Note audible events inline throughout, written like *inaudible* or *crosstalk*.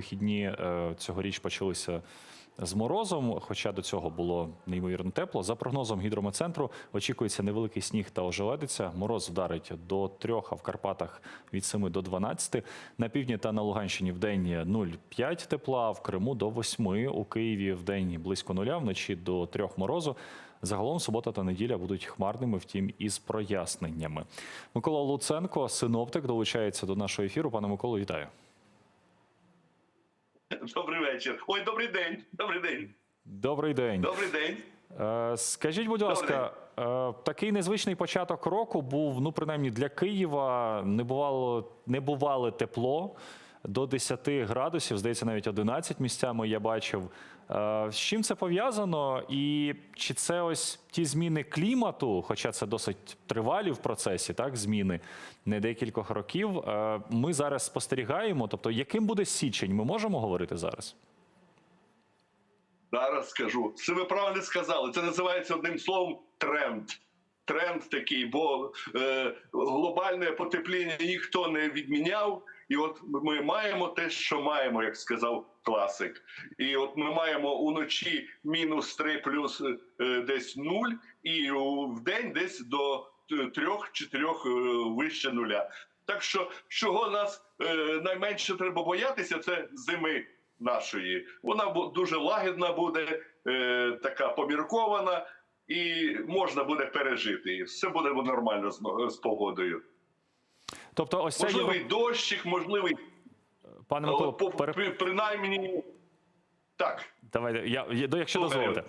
Вихідні е, цьогоріч почалися з морозом, хоча до цього було неймовірно тепло. За прогнозом гідрометцентру очікується невеликий сніг та ожеледиця. Мороз вдарить до 3, а в Карпатах від 7 до 12. На півдні та на Луганщині в день 0,5 тепла, в Криму до 8, у Києві в день близько нуля, вночі до 3 морозу. Загалом субота та неділя будуть хмарними, втім із проясненнями. Микола Луценко, синоптик, долучається до нашого ефіру. Пане Миколо, вітаю. *laughs* Добрий вечір. Ой, добрий день. Добрий день. Добрий день. Добрий день. Е, Скажіть, будь ласка, е, такий незвичний початок року був, ну принаймні для Києва не бувало не бувало тепло до 10 градусів, здається, навіть 11 місцями я бачив. Е, З чим це пов'язано? І чи це ось ті зміни клімату, хоча це досить тривалі в процесі, так, зміни не декількох років. е, Ми зараз спостерігаємо. Тобто, яким буде січень? Ми можемо говорити зараз? Зараз скажу. Це ви правильно сказали. Це називається одним словом тренд. Тренд такий, бо е, глобальне потепління ніхто не відміняв. І от ми маємо те, що маємо, як сказав класик. І от ми маємо уночі мінус 3 плюс е, десь 0, і в день десь до 3-4 вище нуля. Так що, чого нас е, найменше треба боятися, це зими нашої. Вона дуже лагідна буде, е, така поміркована, і можна буде пережити. Все буде нормально з погодою. Тобто, ось це Можливий євро... дощик, можливий пане е, Миколо, по- пере... при- принаймні. Так, Давайте, я, я- якщо дозволите.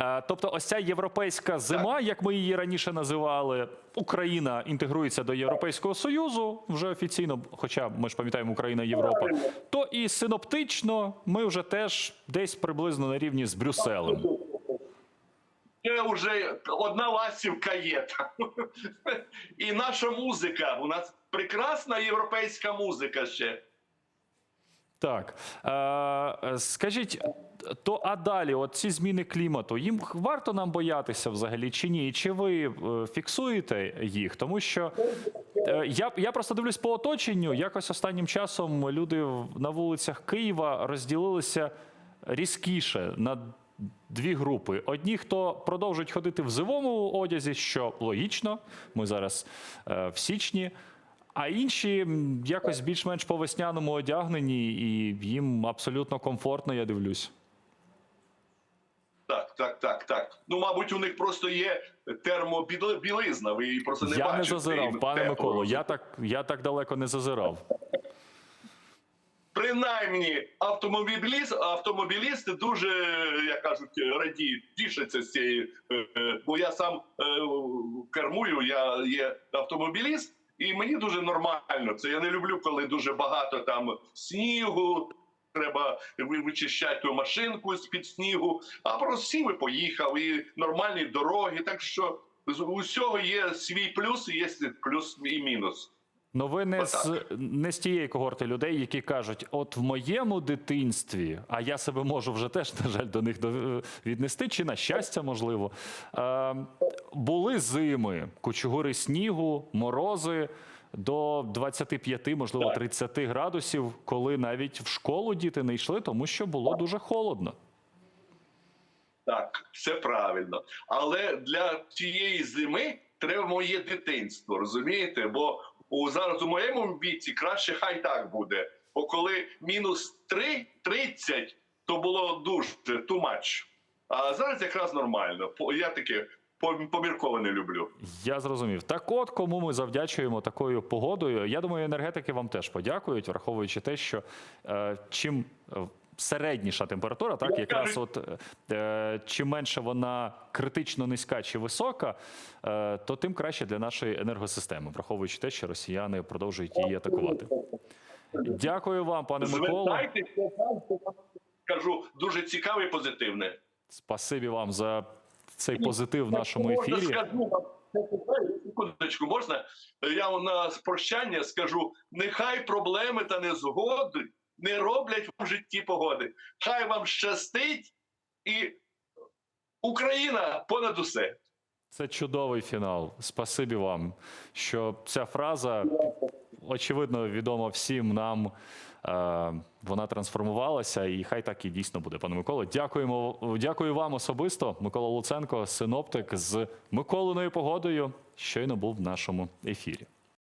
Е, тобто, ось ця європейська зима, як ми її раніше називали, Україна інтегрується до Європейського Союзу вже офіційно, хоча ми ж пам'ятаємо Україна Європа, то і синоптично ми вже теж десь приблизно на рівні з Брюсселем. Це вже одна ластівка є. *laughs* І наша музика. У нас прекрасна європейська музика ще. Так е, скажіть, то а далі, от ці зміни клімату, їм варто нам боятися взагалі чи ні? Чи ви е, фіксуєте їх? Тому що е, я, я просто дивлюсь по оточенню. Якось останнім часом люди на вулицях Києва розділилися різкіше на дві групи: одні, хто продовжують ходити в зимовому одязі, що логічно, ми зараз е, в січні. А інші якось більш-менш по весняному одягнені, і їм абсолютно комфортно, я дивлюсь. Так, так, так, так. Ну, мабуть, у них просто є термобілизна. Ви її просто не я бачите. не зазирав, пане. Миколо. Я так, я так далеко не зазирав. Принаймні, автомобіліст, автомобілісти дуже, як кажуть, радіють, тішаться з цієї. е, е, Бо я сам е, кермую, я є автомобіліст, і мені дуже нормально. Це я не люблю, коли дуже багато там снігу. Треба вичищати ту машинку з під снігу, а просто сів і поїхав, і нормальні дороги. Так що з усього є свій плюс, і є плюс і мінус. Ну ви не з не з тієї когорти людей, які кажуть, от в моєму дитинстві, а я себе можу вже теж, на жаль, до них віднести, чи на щастя, можливо. Е, були зими, кучугури снігу, морози до 25, можливо, 30 градусів, коли навіть в школу діти не йшли, тому що було дуже холодно. Так, все правильно. Але для цієї зими треба моє дитинство, розумієте? Бо у зараз у моєму віці краще хай так буде. Бо коли мінус 3, 30, то було дуже too much. А зараз якраз нормально. Я таке пом- помірковане люблю. Я зрозумів. Так, от кому ми завдячуємо такою погодою. Я думаю, енергетики вам теж подякують, враховуючи те, що е, чим е, середніша температура, так якраз от е, чим менше вона критично низька чи висока, е, то тим краще для нашої енергосистеми, враховуючи те, що росіяни продовжують її атакувати. Дякую вам, пане Миколо. Кажу, дуже цікаве і позитивне. Спасибі вам за цей позитив в нашому ефірі. секундочку, можна? Я вам на прощання скажу: нехай проблеми та незгоди не роблять в житті погоди. Хай вам щастить і Україна понад усе. Це чудовий фінал. Спасибі вам, що ця фраза, очевидно, відома всім нам. Е, Вона трансформувалася, і хай так і дійсно буде, пане Миколо. Дякуємо. Дякую вам особисто. Микола Луценко, синоптик з Миколиною погодою, щойно був в нашому ефірі.